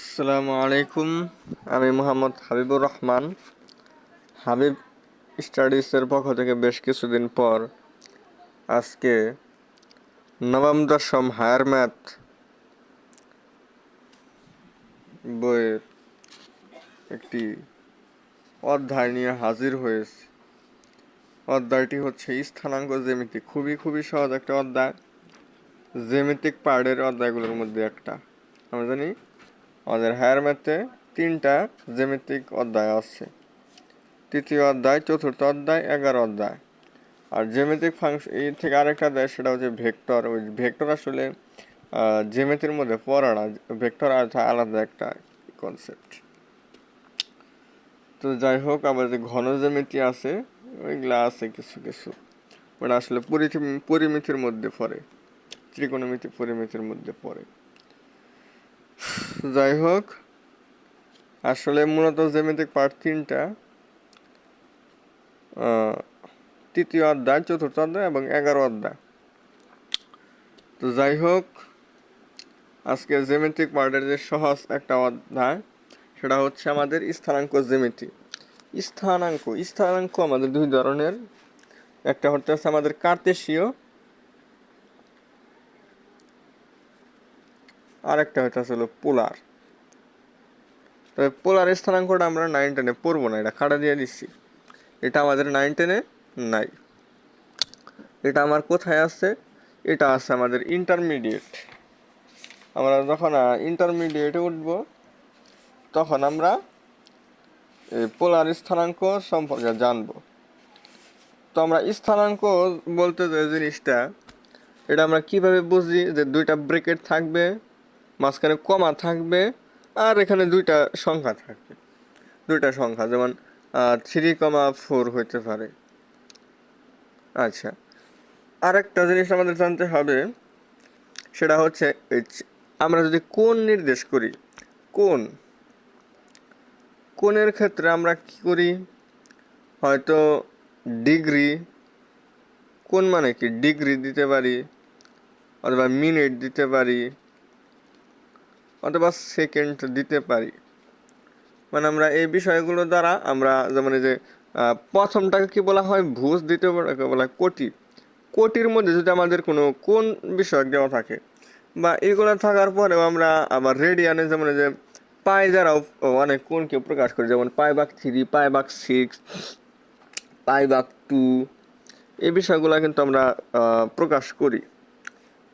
আসসালামু আলাইকুম। আমি মোহাম্মদ হাবিবুর রহমান। হাবিব স্টাডিজের পক্ষ থেকে বেশ কিছুদিন পর আজকে নবম দশম হায়ার ম্যাথ বইয়ের একটি অধ্যায় নিয়ে হাজির হয়েছে। অধ্যায়টি হচ্ছে স্থানাঙ্ক জ্যামিতি। খুবই খুবই সহজ একটা অধ্যায়। জ্যামিতিক পার্টের অধ্যায়গুলোর মধ্যে একটা। আমরা জানি আমাদের হায়ার ম্যাথে তিনটা জ্যামিতিক অধ্যায় আছে। তৃতীয় অধ্যায়, চতুর্থ অধ্যায়, এগারো অধ্যায়। আর জ্যামিতিক ফাংশন এই থেকে আরেকটা দেয়, সেটা হচ্ছে ভেক্টর। ওই ভেক্টর আসলে জ্যামিতির মধ্যে পড়া না, ভেক্টর আর আলাদা একটা কনসেপ্ট তো যাই হোক, আবার যে ঘন জ্যামিতি আছে, ওইগুলা আছে কিছু কিছু। ওটা আসলে পরিমিতি পরিমিতির মধ্যে পড়ে। ত্রিকোণমিতি পরিমিতির মধ্যে পড়ে। যাই হোক আসলে মূলত জ্যামিতিক পার্ট তিনটা তৃতীয় অধ্যায়, চতুর্থ অধ্যায় এবং এগারো অধ্যায়। তো যাই হোক আজকে জ্যামিতিক পার্টের যে সহজ একটা অধ্যায়, সেটা হচ্ছে আমাদের স্থানাঙ্ক জ্যামিতি। স্থানাঙ্ক স্থানাঙ্ক আমাদের দুই ধরনের, একটা হচ্ছে আমাদের কার্তেশীয় আর একটা হলো পোলার। তবে পোলার স্থানাঙ্কটা আমরা নাইন টেনে পড়ব না, এটা খাড়া দিয়ে দিচ্ছি। এটা আমাদের নাইন টেনে নাই। এটা আমার কোথায় আছে? এটা আছে আমাদের ইন্টারমিডিয়েট আমরা যখন ইন্টারমিডিয়েটে উঠব, তখন আমরা এই পোলার স্থানাঙ্ক সম্পর্কে জানব। তো আমরা স্থানাঙ্ক বলতে যে জিনিসটা, এটা আমরা কীভাবে বুঝি যে দুইটা ব্রেকেট থাকবে? মাঝখানে কমা থাকবে আর এখানে দুইটা সংখ্যা থাকবে। দুইটা সংখ্যা, যেমন থ্রি কমা ফোর হইতে পারে। আচ্ছা আর একটা জিনিস আমাদের জানতে হবে, সেটা হচ্ছে আমরা যদি কোন নির্দেশ করি কোন কোণের ক্ষেত্রে আমরা কি করি? হয়তো ডিগ্রি কোন মানে কি? ডিগ্রি দিতে পারি, অথবা মিনিট দিতে পারি অথবা সেকেন্ড দিতে পারি। মানে আমরা এই বিষয়গুলো দ্বারা আমরা যেমন যে প্রথমটাকে কি বলা হয়? ভুজ, দ্বিতীয়টাকে বলা হয় কোটি। কোটির মধ্যে যদি আমাদের কোনো কোন বিষয় দেওয়া থাকে বা এগুলো থাকার পরেও আমরা আবার রেডিয়ানে যেমন যে পাই দ্বারাও অনেক কোনকে প্রকাশ করি। যেমন পাই বাক থ্রি পাই বাক সিক্স পাই বাক টু এই বিষয়গুলো কিন্তু আমরা প্রকাশ করি।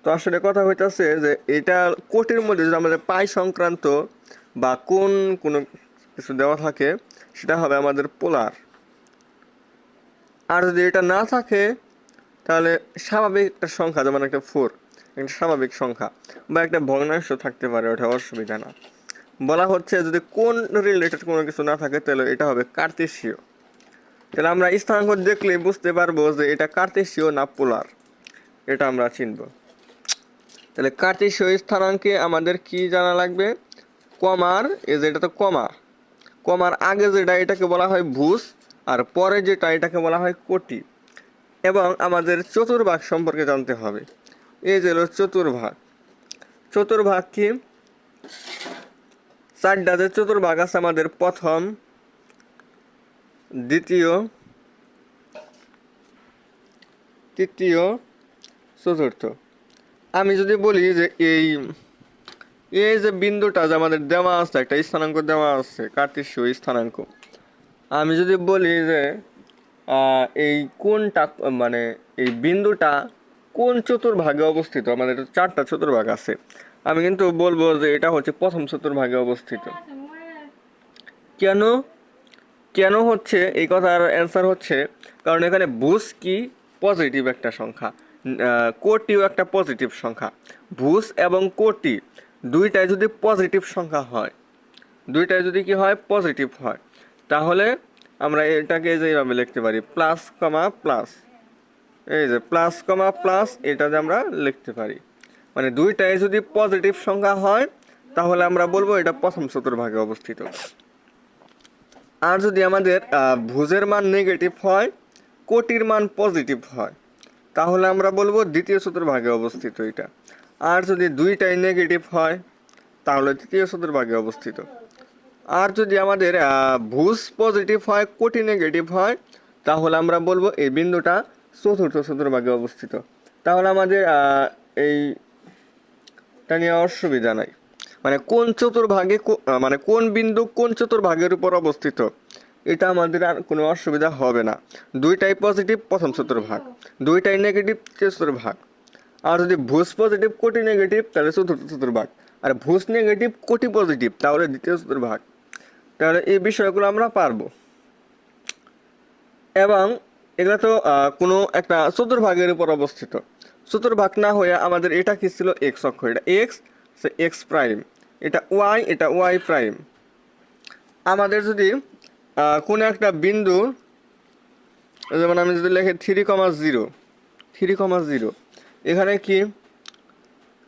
তো আসলে কথা হইতাছে যে এটা কোটির মধ্যে যদি আমাদের পাই সংক্রান্ত বা কোন কোনো কিছু দেওয়া থাকে, সেটা হবে আমাদের পোলার। আর যদি এটা না থাকে, তাহলে স্বাভাবিক একটা সংখ্যা, যেমন একটা ফোর, একটা স্বাভাবিক সংখ্যা বা একটা ভগ্নাংশ থাকতে পারে, ওটা অসুবিধা না। বলা হচ্ছে যদি কোন রিলেটেড কোনো কিছু না থাকে, তাহলে এটা হবে কার্তেশীয় তাহলে আমরা স্থানাঙ্ক দেখলেই বুঝতে পারব যে এটা কার্তেশীয় না পোলার, এটা আমরা চিনবো। তাহলে কার্তেশীয় স্থানাঙ্কে আমাদের কি জানা লাগবে? কমার এই যে এটা তো কমা কমার আগে যেটা এটাকে বলা হয় ভুজ আর পরে যেটা এটাকে বলা হয় কোটি। এবং আমাদের চতুর্ভাগ সম্পর্কে জানতে হবে। এই যে হলো চতুর্ভাগ। চতুর্ভাগ কি? চারটা যে চতুর্ভাগ আছে আমাদের, প্রথম, দ্বিতীয়, তৃতীয়, চতুর্থ। আমি যদি বলি যে এই এই যে বিন্দুটা যে আমাদের দেওয়া আছে, একটা স্থানাঙ্ক দেওয়া আছে কার্তেশীয় স্থানাঙ্ক। আমি যদি বলি যে এই কোনটা মানে এই বিন্দুটা কোন চতুর্ভাগে অবস্থিত? আমাদের চারটা চতুর্ভাগ আছে। আমি কিন্তু বলব যে এটা হচ্ছে প্রথম চতুর্ভাগে অবস্থিত। কেন? কেন হচ্ছে? এই কথার অ্যান্সার হচ্ছে, কারণ এখানে বুস কি? পজিটিভ একটা সংখ্যা। কোটিও একটা পজিটিভ সংখ্যা। ভুজ এবং কোটি দুইটাই যদি পজিটিভ সংখ্যা হয়, দুইটাই যদি কি হয় পজিটিভ হয়, তাহলে আমরা এটাকে যে এইভাবে লিখতে পারি প্লাস কমা প্লাস এই যে প্লাস কমা প্লাস এটাতে আমরা লিখতে পারি। মানে দুইটাই যদি পজিটিভ সংখ্যা হয়, তাহলে আমরা বলব এটা প্রথম চতুর্ভাগে অবস্থিত। আর যদি আমাদের ভুজের মান নেগেটিভ হয়, কোটির মান পজিটিভ হয় তাহলে আমরা বলব দ্বিতীয় চতুর্ভাগে অবস্থিত এটা। আর যদি দুইটাই নেগেটিভ হয়, তাহলে তৃতীয় চতুর্ভাগে অবস্থিত। আর যদি আমাদের ভুজ পজিটিভ হয়, কোটি নেগেটিভ হয়, তাহলে আমরা বলব এই বিন্দুটা চতুর্থ চতুর্ভাগে অবস্থিত। তাহলে আমাদের এইটা নিয়ে অসুবিধা নাই। মানে কোন চতুর্ভাগে মানে কোন বিন্দু কোন চতুর্ভাগের উপর অবস্থিত? এটা আমাদের আর কোনো অসুবিধা হবে না। দুইটাই পজিটিভ প্রথম চতুর্ভাগ দুইটাই নেগেটিভ চতুর্ভাগ আর যদি ভুজ পজিটিভ কোটি নেগেটিভ তাহলে চতুর্থ চতুর্ভাগ আর ভুজ নেগেটিভ কোটি পজিটিভ তাহলে দ্বিতীয় চতুর্ভাগ তাহলে এই বিষয়গুলো আমরা পারব। এবং এগুলো তো কোনো একটা চতুর্ভাগের উপর অবস্থিত। চতুর্ভাগ না হয়ে আমাদের এটা কি ছিল? এক্স অক্ষ। এটা এক্স সে এক্স প্রাইম এটা ওয়াই এটা ওয়াই প্রাইম আমাদের যদি কোনো একটা বিন্দু, যেমন আমি যদি লিখি three comma zero three comma zero এখানে কি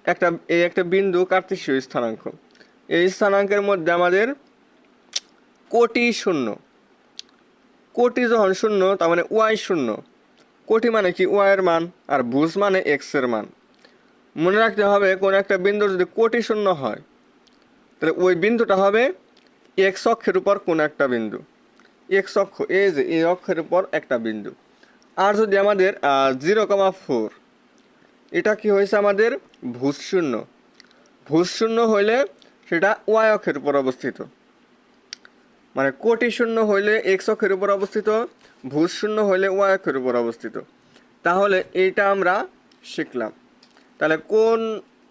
একটা, এই একটা বিন্দু কার্তিসীয় স্থানাঙ্ক। এই স্থানাঙ্কের মধ্যে আমাদের কোটি শূন্য। কোটি যখন শূন্য, তার মানে ওয়াই শূন্য। কোটি মানে কি? ওয়াই এর মান, আর ভুজ মানে এক্সের মান। মনে রাখতে হবে, কোন একটা বিন্দু যদি কোটি শূন্য হয়, তাহলে ওই বিন্দুটা হবে এক্স অক্ষের উপর কোন একটা বিন্দু। এক্স অক্ষ এই যে এই অক্ষের উপর একটা বিন্দু। আর যদি আমাদের জিরো কমা ফোর এটা কি হয়েছে আমাদের? ভূজ শূন্য। ভূজ শূন্য হইলে সেটা ওয়াই অক্ষের উপর অবস্থিত। মানে কোটি শূন্য হইলে এক্স অক্ষের উপর অবস্থিত, ভূজ শূন্য হইলে ওয়াই অক্ষের উপর অবস্থিত। তাহলে এইটা আমরা শিখলাম। তাহলে কোন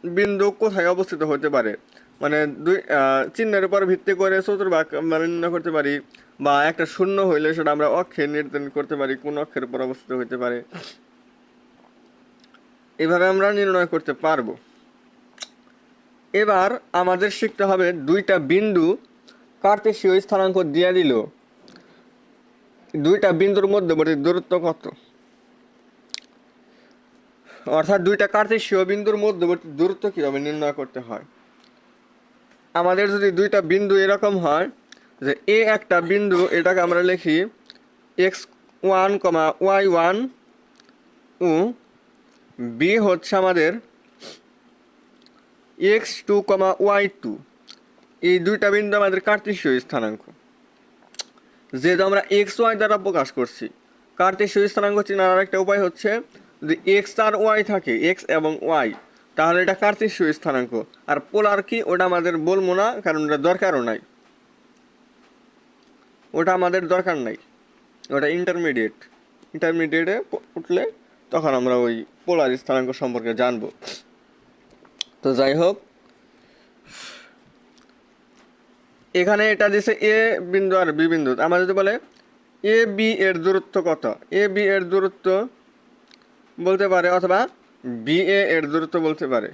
বিন্দু কোথায় অবস্থিত হতে পারে? মানে দুই চিহ্নের উপর ভিত্তি করে চতুর্ভাগ আমরা নির্ণয় করতে পারি। বা একটা শূন্য হইলে সেটা আমরা অক্ষে নির্ধারণ করতে পারি, কোন অক্ষের উপর অবস্থিত হতে পারে। এভাবে আমরা নির্ণয় করতে পারব। এবার আমাদের শিখতে হবে দুইটা বিন্দু কার্তেশীয় স্থানাঙ্ক দিয়ে দিল। দুইটা বিন্দুর মধ্যবর্তী দূরত্ব কত? অর্থাৎ দুইটা কার্তেশীয় বিন্দুর মধ্যবর্তী দূরত্ব কীভাবে নির্ণয় করতে হয়? আমাদের যদি দুইটা বিন্দু এরকম হয় যে এ একটা বিন্দু, এটাকে আমরা লিখি X one comma Y one ও বি হচ্ছে আমাদের X two comma Y two. এই দুইটা বিন্দু আমাদের কার্তেশীয় স্থানাঙ্ক। যেহেতু আমরা এক্স ওয়াই দ্বারা প্রকাশ করছি কার্তেশীয় স্থানাঙ্ক চেনার একটা উপায় হচ্ছে যদি এক্স আর ওয়াই থাকে, এক্স এবং ওয়াই, তাহলে এটা কার্তেশীয় স্থানাঙ্ক। আর পোলার কি? ওটা আমাদের বলব না, কারণ ওটা দরকারও নাই। ওটা আমাদের দরকার নাই। ওটা ইন্টারমিডিয়েট ইন্টারমিডিয়েটে উঠলে তখন আমরা ওই পোলার স্থানাঙ্ক সম্পর্কে জানব। তো যাই হোক, এখানে এটা দিছে এ বিন্দু আর বি বিন্দু। আমরা যদি বলে এ বি এর দূরত্ব কত? এ বি এর দূরত্ব বলতে পারে অথবা বি এ এর দূরত্ব বলতে পারে।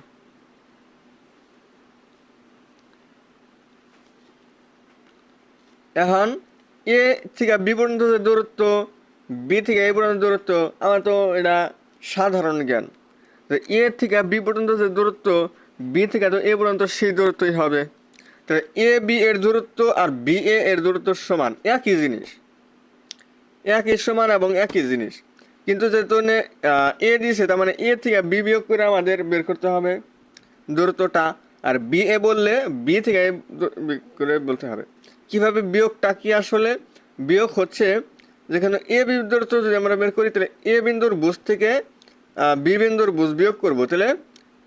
এখন এ থেকে বি পর্যন্ত যে দূরত্ব বি থেকে এ পর্যন্ত দূরত্ব আমার তো এটা সাধারণ জ্ঞান। তো এ থেকে বি পর্যন্ত যে দূরত্ব বি থেকে তো এ পর্যন্ত সেই দূরত্বই হবে। তো এ বি এর দূরত্ব আর বি এ এর দূরত্ব সমান একই জিনিস। একই সমান এবং একই জিনিস। কিন্তু নে- আহ, এ দিয়েছে তার মানে এ থেকে বি বিয়োগ করে আমাদের বের করতে হবে দূরত্বটা। আর বি এ বললে বি থেকে করে বলতে হবে। কীভাবে বিয়োগটা কি আসলে? বিয়োগ হচ্ছে যেখানে এ বি তো যদি আমরা বের করি, তাহলে এ বিন্দুর বুঝ থেকে বি বিন্দুর বুঝ বিয়োগ করব। তাহলে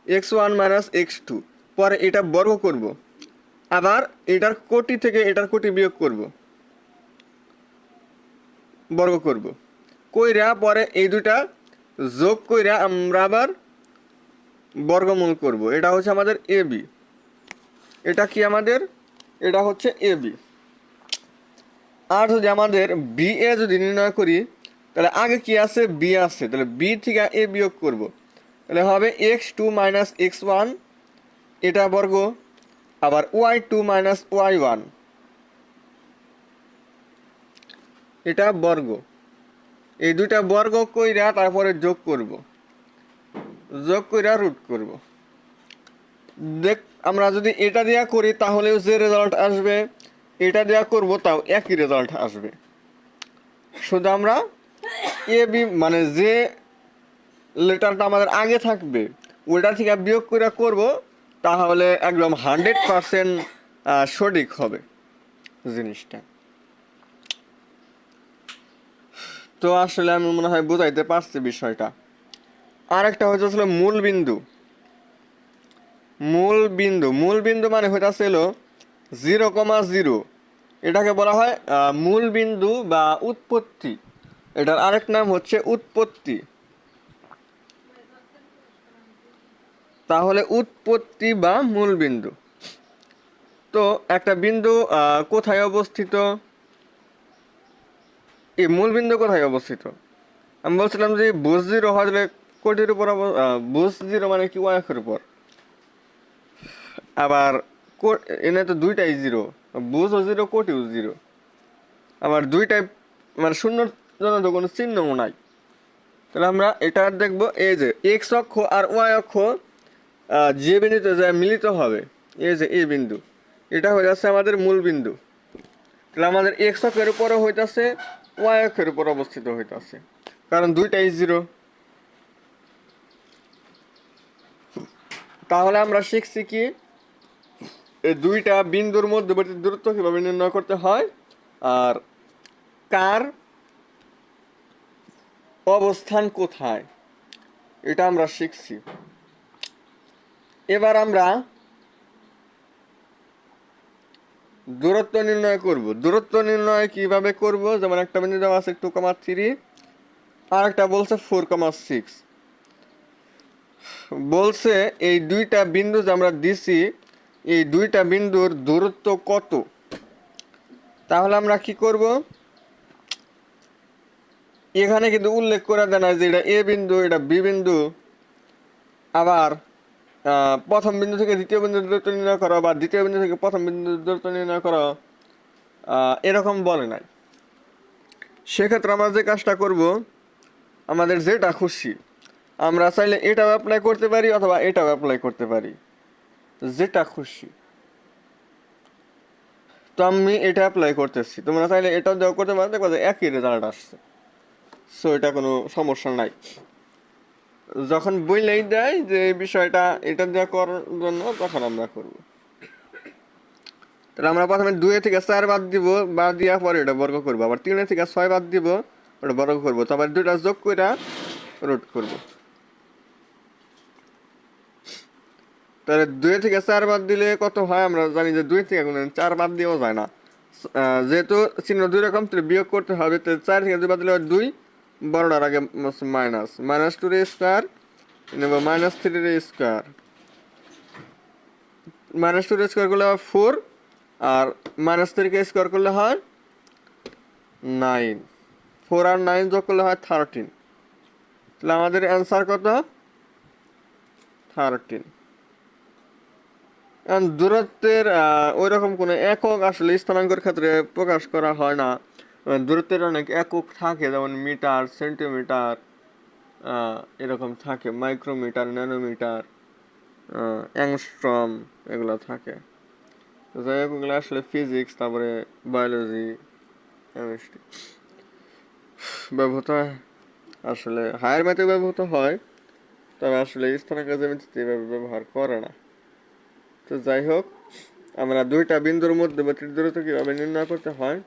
X one minus X two, পরে এটা বর্গ করব। আবার এটার কোটি থেকে এটার কোটি বিয়োগ করব। বর্গ করব। কইরা পরে এই দুটা যোগ কইরা আমরা আবার বর্গমূল করব। এটা হচ্ছে আমাদের এ বি। এটা কি আমাদের? এটা হচ্ছে এ বি। আর যদি আমাদের বি এ যদি নির্ণয় করি, তাহলে আগে কি আছে? বি আছে। তাহলে বি থেকে এ বিয়োগ করব। তাহলে হবে X two minus X one এটা বর্গ, আবার Y two minus Y one এটা বর্গ। এই দুইটা বর্গ কইরা তারপরে যোগ করব। যোগ কইরা রুট করব। দেখ, আমরা যদি এটা দেয়া করি, তাহলেও যে রেজাল্ট আসবে এটা দেয়া করব তাও একই রেজাল্ট আসবে। শুধু আমরা এ বি মানে যে লেটারটা আমাদের আগে থাকবে, ওইটা থেকে বিয়োগ করে করব, তাহলে একদম হান্ড্রেড পারসেন্ট সঠিক হবে জিনিসটা। তো আসলে আমি মনে হয় বোঝাইতে পারছি বিষয়টা। আরেকটা হইতেছিল মূল বিন্দু মূল বিন্দু মূল বিন্দু মানে হইতাছিল জিরো কমা জিরো। এটাকে বলা হয় মূল বিন্দু বা উৎপত্তি। এটার আরেক নাম হচ্ছে উৎপত্তি। তাহলে উৎপত্তি বা মূল বিন্দু তো একটা বিন্দু কোথায় অবস্থিত? এই মূল বিন্দু কোথায় অবস্থিত? আমি বলছিলাম যে বুস জিরো হলে কোটির উপর বুস জিরো মানে কি? ওয়াইফের উপর। আবার এনে তো দুইটাই জিরো বুসও জিরো কোটিও জিরো আবার দুইটাই মানে শূন্যর জন্য তো কোনো চিহ্নও নাই। তাহলে আমরা এটা দেখব, এই যে এক্স অক্ষ আর ওয়াই অক্ষ যে বিন্দুতে যায় মিলিত হবে, এই যে এই বিন্দু। এটা হয়ে যাচ্ছে আমাদের মূল বিন্দু। তাহলে আমাদের এক্স অক্ষের উপরে হইতাছে ওয়াই অক্ষের উপর অবস্থিত হইতাছে। কারণ দুইটাই জিরো তাহলে আমরা শিখছি কি এই দুইটা বিন্দুর মধ্যবর্তী দূরত্ব কীভাবে নির্ণয় করতে হয়? আর কার অবস্থান কোথায়? এটা আমরা শিখছি। এবার আমরা দূরত্ব নির্ণয় করব। দূরত্ব নির্ণয় কীভাবে করব? যেমন একটা বিন্দু দেওয়া আছে টু কমা থ্রি আর একটা বলছে ফোর কমা সিক্স বলছে এই দুইটা বিন্দু যে আমরা দিছি এই দুইটা বিন্দুর দূরত্ব কত? তাহলে আমরা কি করব? এখানে কিন্তু উল্লেখ করা দেয় না যে এটা এ বিন্দু, এটা বি বিন্দু। আবার প্রথম বিন্দু থেকে দ্বিতীয় বিন্দু দূরত্ব নির্ণয় করো বা দ্বিতীয় বিন্দু থেকে প্রথম বিন্দু দূরত্ব নির্ণয় করো। এরকম বলে নাই। সেক্ষেত্রে আমরা যে কাজটা করব, আমাদের যেটা খুশি, আমরা চাইলে এটাও অ্যাপ্লাই করতে পারি অথবা এটাও অ্যাপ্লাই করতে পারি। যেটা খুশি। তো আমি এটা অ্যাপ্লাই করতেছি। তোমরা চাইলে এটাও দেওয়া করতে পারো দেখো যে একই রেজাল্ট আসছে। সো এটা কোনো সমস্যা নাই। যখন বইলেই দেয় যে এই বিষয়টা এটা দেওয়া করার জন্য, তখন আমরা করব। তাহলে আমরা প্রথমে দুয়ে থেকে চার বাদ দিব, বাদ দেওয়ার পরে এটা বর্গ করব। আবার তিনে থেকে ছয় বাদ দিব, ওটা বর্গ করব। তারপর দুইটা যোগ করে রোড করব। তাহলে দুই থেকে চার বাদ দিলে কত হয়? আমরা জানি যে দুই থেকে গুণন চার বাদ দিয়েও যায় না। যেহেতু চিহ্ন দুই রকম, তাহলে বিয়োগ করতে হবে। তো চার থেকে দুই বাদ দিলে দুই, বড়টার আগে মাইনাস। মাইনাস টু রে স্কোয়ার, নেব মাইনাস থ্রি রে স্কোয়ার। মাইনাস টু রে স্কোয়ার করলে হয় ফোর, আর মাইনাস থ্রিকে স্কোয়ার করলে হয় নাইন। ফোর আর নাইন যোগ করলে হয় থার্টিন। তাহলে আমাদের অ্যান্সার কত? থার্টিন। দূরত্বের ওই রকম কোনো একক আসলে স্থানাঙ্কের ক্ষেত্রে প্রকাশ করা হয় না। দূরত্বের অনেক একক থাকে, যেমন মিটার, সেন্টিমিটার এরকম থাকে, মাইক্রোমিটার, ন্যানোমিটার অ্যাংস্ট্রম এগুলো থাকে। যাই হোক আসলে ফিজিক্স, তারপরে বায়োলজি, কেমিস্ট্রি ব্যবহৃত আসলে হায়ার ম্যাথে ব্যবহৃত হয়, তবে আসলে স্থানাঙ্ক জ্যামিতিতে ব্যবহার করে না। তো যাই হোক, আমরা দুইটা বিন্দুর মধ্যবর্তী দূরত্ব কীভাবে নির্ণয় করতে হয়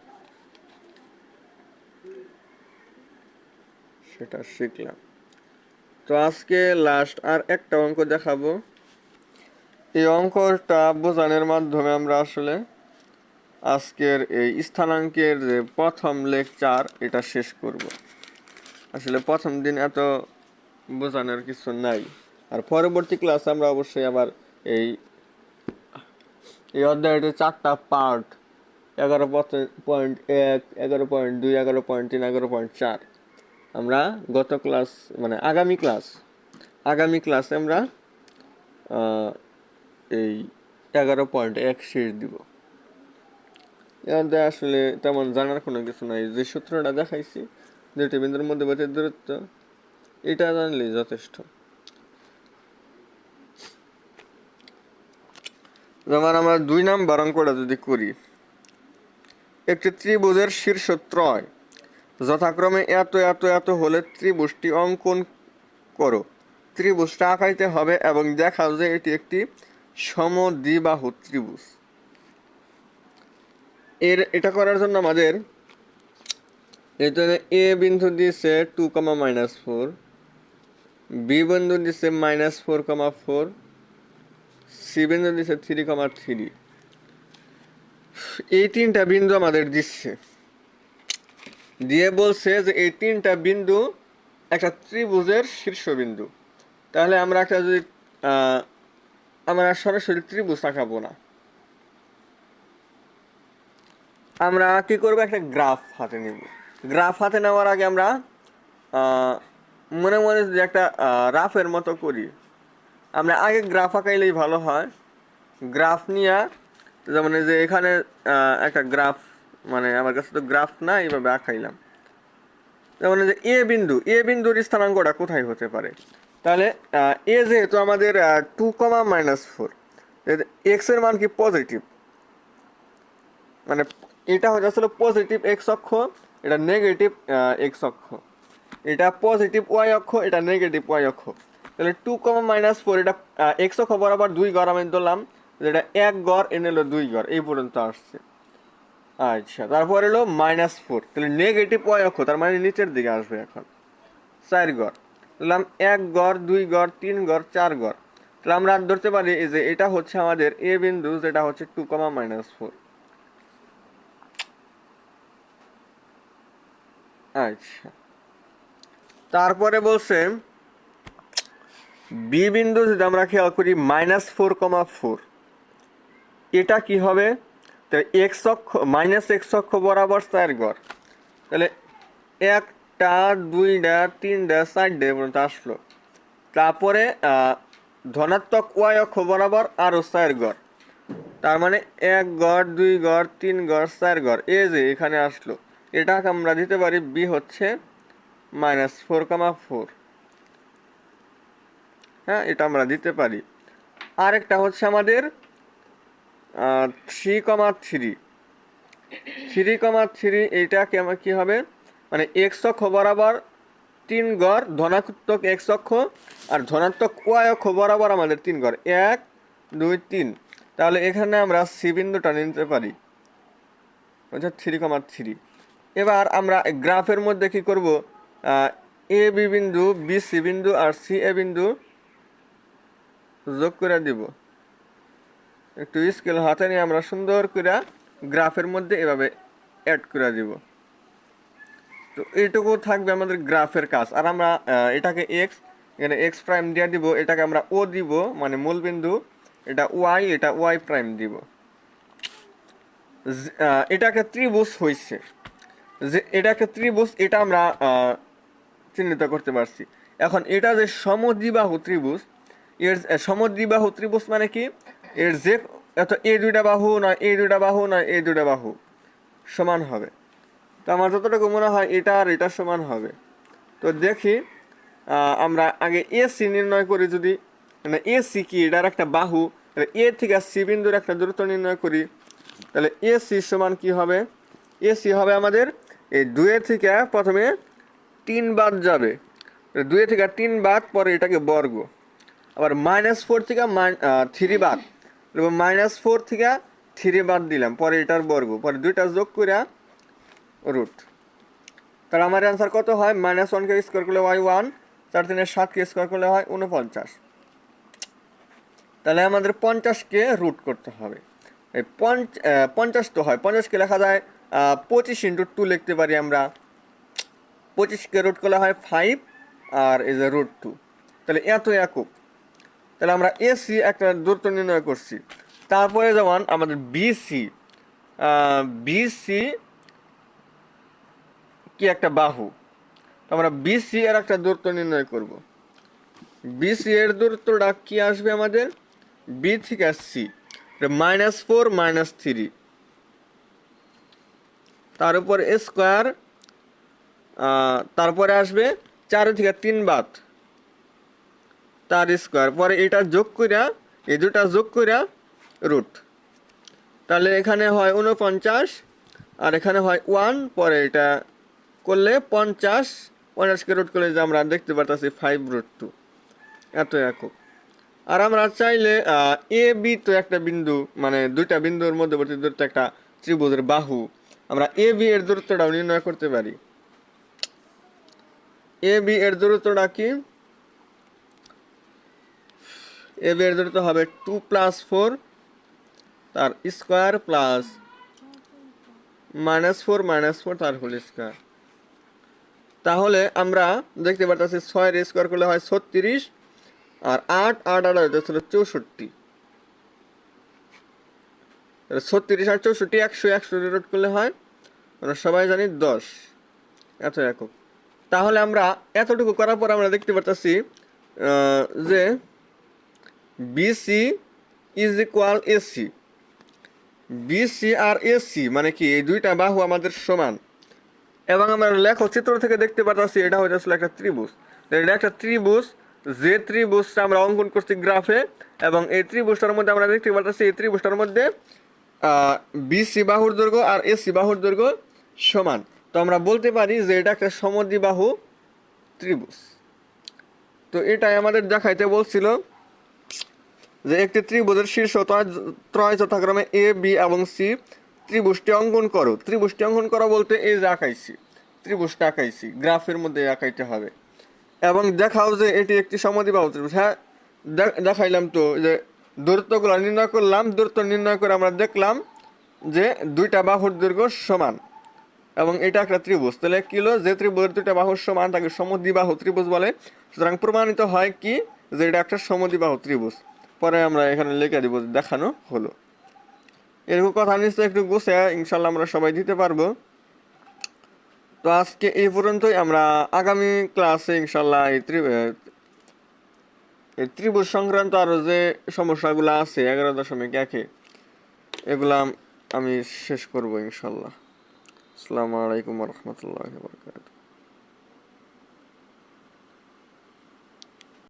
সেটা শিখলাম। তো আজকে লাস্ট আর একটা অঙ্ক দেখাবো। এই অঙ্কটা বোঝানোর মাধ্যমে আমরা আসলে আজকের এই স্থানাঙ্কের যে প্রথম লেকচার, এটা শেষ করব। আসলে প্রথম দিন এত বোঝানোর কিছু নাই। আর পরবর্তী ক্লাসে আমরা অবশ্যই আবার এই এই অধ্যায়টির চারটা পার্ট এগারো পয়েন্ট এক, এগারো পয়েন্ট দুই, এগারো পয়েন্ট তিন, এগারো পয়েন্ট চার। আমরা গত ক্লাস মানে আগামী ক্লাস আগামী ক্লাসে আমরা এই এগারো পয়েন্ট এক শেষ দিব। এর আসলে তেমন জানার কোনো কিছু নাই। যে সূত্রটা দেখাইছি দুটি বিন্দুর মধ্যে দূরত্ব, এটা জানলেই যথেষ্ট। যেমন আমরা দুই নাম্বার অঙ্কটা যদি করি, একটি ত্রিভুজের শীর্ষ ত্রয়, যথাক্রমে এত এত এত হলে ত্রিভুজটি অঙ্কন করো। ত্রিভুজটা আঁকাইতে হবে এবং দেখাও যে এটি একটি সমদ্বিবাহু ত্রিভুজ। এর, এটা করার জন্য আমাদের এখানে এ বিন্দু দিয়েছে two comma minus four, B বিন্দু দিচ্ছে minus four comma four C বিন্দু দিচ্ছে থ্রি কমা থ্রি। এই তিনটা বিন্দু আমাদের দিচ্ছে। দিয়ে বলছে যে এই তিনটা বিন্দু একটা ত্রিভুজের শীর্ষবিন্দু। তাহলে আমরা একটা যদি আমরা সরাসরি ত্রিভুজ আঁকাবো না। আমরা কি করব? একটা গ্রাফ হাতে নিব। গ্রাফ হাতে নেওয়ার আগে আমরা মনে মনে যে একটা রাফের মতো করি। আমরা আগে গ্রাফ আঁকাইলেই ভালো হয়। গ্রাফ নিয়ে, যেমন যে এখানে একটা গ্রাফ মানে আমার কাছে তো গ্রাফ না এইভাবে আঁকাইলাম। যেমন যে এ বিন্দু, এ বিন্দুর স্থানাঙ্কটা কোথায় হতে পারে? তাহলে এ যেহেতু আমাদের টু কমা মাইনাস ফোর এক্সের মান কি পজিটিভ মানে এটা হচ্ছে আসলে পজিটিভ এক্স অক্ষ, এটা নেগেটিভ এক্স অক্ষ। এটা পজিটিভ ওয়াই অক্ষ, এটা নেগেটিভ ওয়াই অক্ষ। তাহলে টু কমা মাইনাস ফোর এটা এক্স অক্ষ বরাবর দুই গড় আমি ধরলাম, যেটা এক গড়, এনে হলো দুই গড়, এই পর্যন্ত আসছে। আচ্ছা তারপর এলো মাইনাস ফোর তাহলে নেগেটিভ ওয়াই অক্ষ, তার মানে নিচের দিকে আসবে এখন। চার গড়, ধরলাম এক গড়, দুই গড়, তিন গড়, চার গড়। তাহলে আমরা ধরতে পারি যে এটা হচ্ছে আমাদের এ বিন্দু, যেটা হচ্ছে টু কমা মাইনাস ফোর আচ্ছা তারপরে বলছে বি বিন্দু যদি আমরা খেয়াল করি মাইনাস ফোর কমা ফোর এটা কি হবে? তাহলে এক্স অক্ষ মাইনাস এক্স অক্ষ বরাবর চার গড়। তাহলে একটা, দুইটা, তিনটা, চারটে পর্যন্ত আসলো। তারপরে ধনাত্মক ওয়াই অক্ষ বরাবর আরও চার গড়। তার মানে এক গড়, দুই গড়, তিন গড় চার গড়। এই যে এখানে আসলো। এটাকে আমরা দিতে পারি বি হচ্ছে মাইনাস ফোর কামা ফোর হ্যাঁ এটা আমরা দিতে পারি। আরেকটা হচ্ছে আমাদের three comma three. Three comma three এইটা কী হবে? মানে এক্স অক্ষ বরাবর তিন গড়, ধনাত্মক এক্স অক্ষ আর ধনাত্মক ওয়াই অক্ষ বরাবর আমাদের তিন গড়। এক, দুই, তিন। তাহলে এখানে আমরা সি বিন্দুটা নিতে পারি। বুঝছ থ্রি কমা থ্রি। এবার আমরা গ্রাফের মধ্যে কি করব? এ বি বিন্দু বি সি বিন্দু আর সি এ বিন্দু যোগ করে দিব। একটু স্কেল হাতে নিয়ে আমরা সুন্দর করে গ্রাফের মধ্যে এভাবে অ্যাড করে দিব। তো এইটুকু থাকবে আমাদের গ্রাফের কাজ। আর আমরা এটাকে এক্স এখানে এক্স প্রাইম দিয়ে দিব। এটাকে আমরা ও দিব মানে মূলবিন্দু এটা ওয়াই এটা ওয়াই প্রাইম দিব। এটাকে ত্রিভুজ হয়েছে যে, এটাকে ত্রিভুজ, এটা আমরা চিহ্নিত করতে পারছি। এখন এটা যে সমদ্বিবাহু ত্রিভুজ এর আহ, সমদ্বিবাহু ত্রিভুজ মানে কি? এর যে এত এই দুইটা বাহু না এই দুইটা বাহু না এই দুইটা বাহু সমান হবে। তো আমার যতটুকু মনে হয় এটা আর এটা সমান হবে। তো দেখি আমরা আগে এ সি নির্ণয় করি যদি মানে এ সি কি এটার একটা বাহু তাহলে এ থেকে সি বিন্দুর একটা দূরত্ব নির্ণয় করি। তাহলে এ সি সমান কি হবে? এ সি হবে আমাদের এই দুয়ে থেকে প্রথমে তিন বাদ যাবে। দুয়ে থেকে তিন বাদ পরে এটাকে বর্গ। আবার মাইনাস ফোর থেকে থ্রি বাদ। মাইনাস ফোর থেকে থ্রি বাদ দিলাম, পরে এটার বর্গ, পরে দুইটা যোগ করে রুট তাহলে আমার অ্যান্সার কত হয়? মাইনাস ওয়ানকে স্কোয়ার করলে হয় ওয়ান চার তিনের সাতকে স্কোয়ার করলে হয় উনপঞ্চাশ তাহলে আমাদের পঞ্চাশকে রুট করতে হবে। এই পঞ্চ পঞ্চাশ তো হয়। পঞ্চাশকে লেখা যায় পঁচিশ ইন্টু টু লিখতে পারি আমরা। পঁচিশকে রুট করলে হয় ফাইভ আর এই যে রুট টু তাহলে এত একক। তাহলে আমরা এসি একটা দূরত্ব নির্ণয় করছি। তারপরে যেমন আমাদের বিসি বিসি কি একটা বাহু? আমরা বিসি এর একটা দূরত্ব নির্ণয় করব। বিসি এর দূরত্বটা কি আসবে আমাদের? বি থেকে C minus four minus three তার উপর স্কোয়ার তারপরে আসবে চার থেকে তিন বাদ। তার স্কোয়ার পরে এটা যোগ করিয়া এই দুটা যোগ করিয়া রুট তাহলে এখানে হয় উনপঞ্চাশ আর এখানে হয় ওয়ান পরে এটা করলে পঞ্চাশ, পঞ্চাশকে রুট করলে যে আমরা দেখতে পারতেছি ফাইভ রুট টু এত একক। আর আমরা চাইলে এ বি তো একটা বিন্দু মানে দুইটা বিন্দুর মধ্যবর্তী দূরত্ব একটা ত্রিভুজের বাহু। আমরা এ বি এর দূরত্বটাও নির্ণয় করতে পারি। এ বি এর দূরত্বটা কি? এ বি এর দূরত্ব হবে টু প্লাস ফোর তার square plus minus four minus four তার হোল স্কোয়ার তাহলে আমরা দেখতে পাচ্ছি ছয়ের স্কোয়ার করলে হয় ছত্রিশ আর আট আট আট হইতেছিল চৌষট্টি। ছত্রিশ আর চৌষট্টি একশো একশো রোড করলে হয়, আমরা সবাই জানি দশ। এত একক। তাহলে আমরা এতটুকু করার পর আমরা দেখতে পাচ্ছি যে BC is equal AC BC R AC মানে কি? এই দুইটা বাহু আমাদের সমান। এবং আমরা লেখো চিত্র থেকে দেখতে পাচ্ছি এটা হচ্ছে আসলে একটা ত্রিভুজ। এটা একটা ত্রিভুজ, যে ত্রিভুজটা আমরা অঙ্কন করছি গ্রাফে, এবং এই ত্রিভুজটার মধ্যে আমরা দেখতে পাচ্ছি এই ত্রিভুজটার মধ্যে বিসি বাহুর দৈর্ঘ্য আর এসি বাহুর দৈর্ঘ্য সমান। তো আমরা বলতে পারি যে এটা একটা সমদ্বিবাহু ত্রিভুজ। তো এটাই আমাদের দেখাইতে বলছিল যে একটি ত্রিভুজের শীর্ষ ত্রয়- যথাক্রমে এ বি এবং সি ত্রিভুজটি অঙ্কন করো। ত্রিভুজটি অঙ্কন করো বলতে এই যে আঁকাইছি, ত্রিভুজটা আঁকাইছি, গ্রাফের মধ্যে আঁকাইতে হবে। এবং দেখাও যে এটি একটি সমদ্বিবাহু ত্রিভুজ। হ্যাঁ দেখাইলাম তো যে দূরত্বগুলো নির্ণয় করলাম, দূরত্ব নির্ণয় করে আমরা দেখলাম যে দুইটা বাহুর দৈর্ঘ্য সমান। এবং এটা একটা ত্রিভুজ। তাহলে কিলো যে ত্রিভুজের দুইটা বাহুর সমান, তাকে সমদ্বিবাহু ত্রিভুজ বলে। সুতরাং প্রমাণিত হয় কি? যে এটা একটা সমদ্বিবাহু ত্রিভুজ। পরে আমরা এখানে লিখে দিব দেখানো হলো। এরকম কথা নিশ্চয় একটু গুছে ইনশাল্লাহ আমরা সবাই দিতে পারব। তো আজকে এই পর্যন্তই, আমরা আগামী ক্লাসে ইনশাল্লাহ এই ত্রি এই ত্রিভুজ সংক্রান্ত আরও যে সমস্যাগুলো আছে, এগারো দশমিক একে, এগুলা আমি শেষ করব ইনশাল্লাহ আসসালামু আলাইকুম রহমতুল্লাহ বরকাত